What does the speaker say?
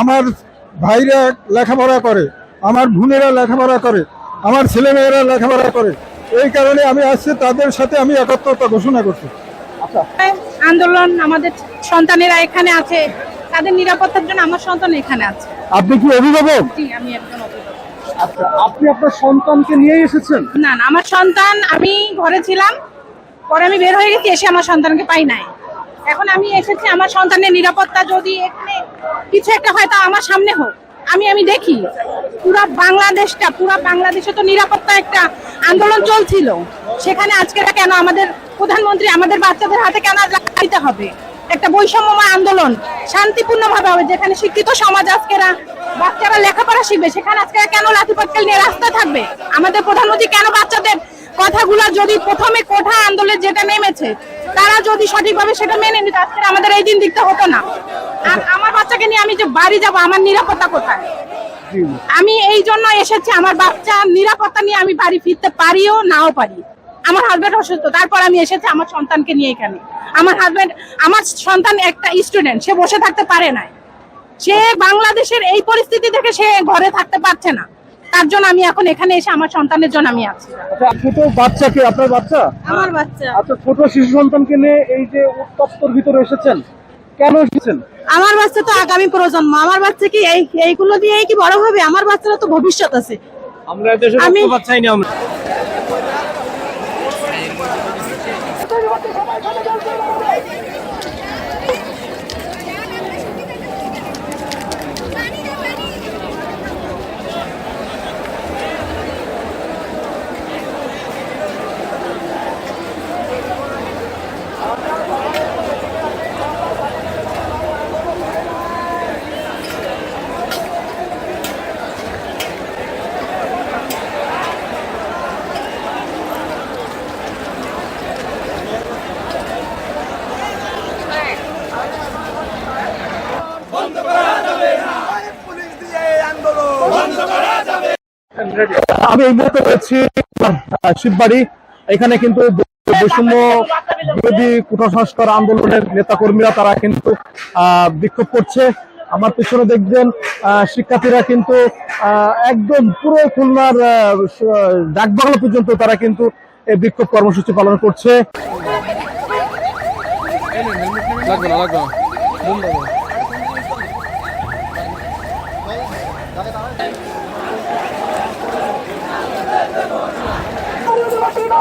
আমার ভাইরা লেখাপড়া করে আমার বোনেরা লেখাপড়া করে আমার ছেলেমেয়েরা লেখাপড়া করে। এই কারণে আমি আজকে তাদের সাথে আমি একত্রতা ঘোষণা করছি। আন্দোলন আমাদের সন্তানেরা এখানে আছে তাদের নিরাপত্তার জন্য আমার সন্তান এখানে আছে। আপনি কি অভিভাবক? জি আমি একজন অভিভাবক। আচ্ছা আপনি আপনার সন্তানকে নিয়ে এসেছেন? না না আমার সন্তান আমি ঘরে ছিলাম পরে আমি বের হয়ে গেছি, এসে আমার সন্তানকে পাই নাই। এখন আমি এসেছি, আমার সন্তানের নিরাপত্তা যদি এখানে কিছু একটা হয়, তা আমার সামনে হোক। আমি আমি দেখি, পুরা বাংলাদেশটা, পুরা বাংলাদেশে তো নিরাপত্তা একটা আন্দোলন চলছিল। সেখানে আজকে কেন আমাদের প্রধানমন্ত্রী, আমাদের বাচ্চাদের হাতে কেন দিতে হবে? একটা বৈষম্যময় আন্দোলন শান্তিপূর্ণ ভাবে হবে, যেখানে শিক্ষিত সমাজ আজকেরা বাচ্চারা লেখাপড়া শিখবে, সেখানে আজকে কেন লাঠি পাটকেল নিয়ে রাস্তায় থাকবে? আমাদের প্রধানমন্ত্রী কেন বাচ্চাদের কথাগুলো যদি প্রথমে কোঠা আন্দোলনে যেটা নেমেছে তারা যদি সঠিকভাবে সেটা মেনে নিত আজকে আমাদের এই দিন দেখতে হতো না। আর আমার বাচ্চাকে নিয়ে আমি যে বাড়ি যাব আমার নিরাপত্তা কোথায়? আমি এই জন্য এসেছি আমার বাচ্চা নিরাপত্তা নিয়ে আমি বাড়ি ফিরতে পারিও নাও পারি। আমার হাজবেন্ড অসুস্থ তারপর আমি এসেছি আমার সন্তানকে নিয়ে এখানে। আমার হাজবেন্ড আমার সন্তান একটা স্টুডেন্ট সে বসে থাকতে পারে না সে বাংলাদেশের এই পরিস্থিতি থেকে সে ঘরে থাকতে পারছে না। তার জন্য আমি এখন এখানে এসে আমার সন্তানের জন্য আমি আছি। ছোট বাচ্চা কি? আপনার বাচ্চা? আমার বাচ্চা। আচ্ছা ছোট শিশু সন্তানকে নিয়ে এই যে উত্তপ্তর ভিতরে এসেছেন কেন এসেছেন? আমার বাচ্চা তো আগামী প্রজন্ম আমার বাচ্চা কি এই এইগুলো দিয়েই কি বড় হবে? আমার বাচ্চারা তো ভবিষ্যৎ আছে। আমরা দেশে আমি- রক্তপাত চাই না আমরা। আমি এই মুহূর্তে রয়েছি শিববাড়ি। এখানে কিন্তু বৈষম্য বিরোধী কুসংস্কার আন্দোলনের নেতা কর্মীরা তারা কিন্তু আহ, বিক্ষোভ করছে। আমার পিছনে দেখবেন আহ, শিক্ষার্থীরা কিন্তু আহ, একদম পুরো খুলনার ডাকবাংলা পর্যন্ত তারা কিন্তু এই বিক্ষোভ কর্মসূচি পালন করছে।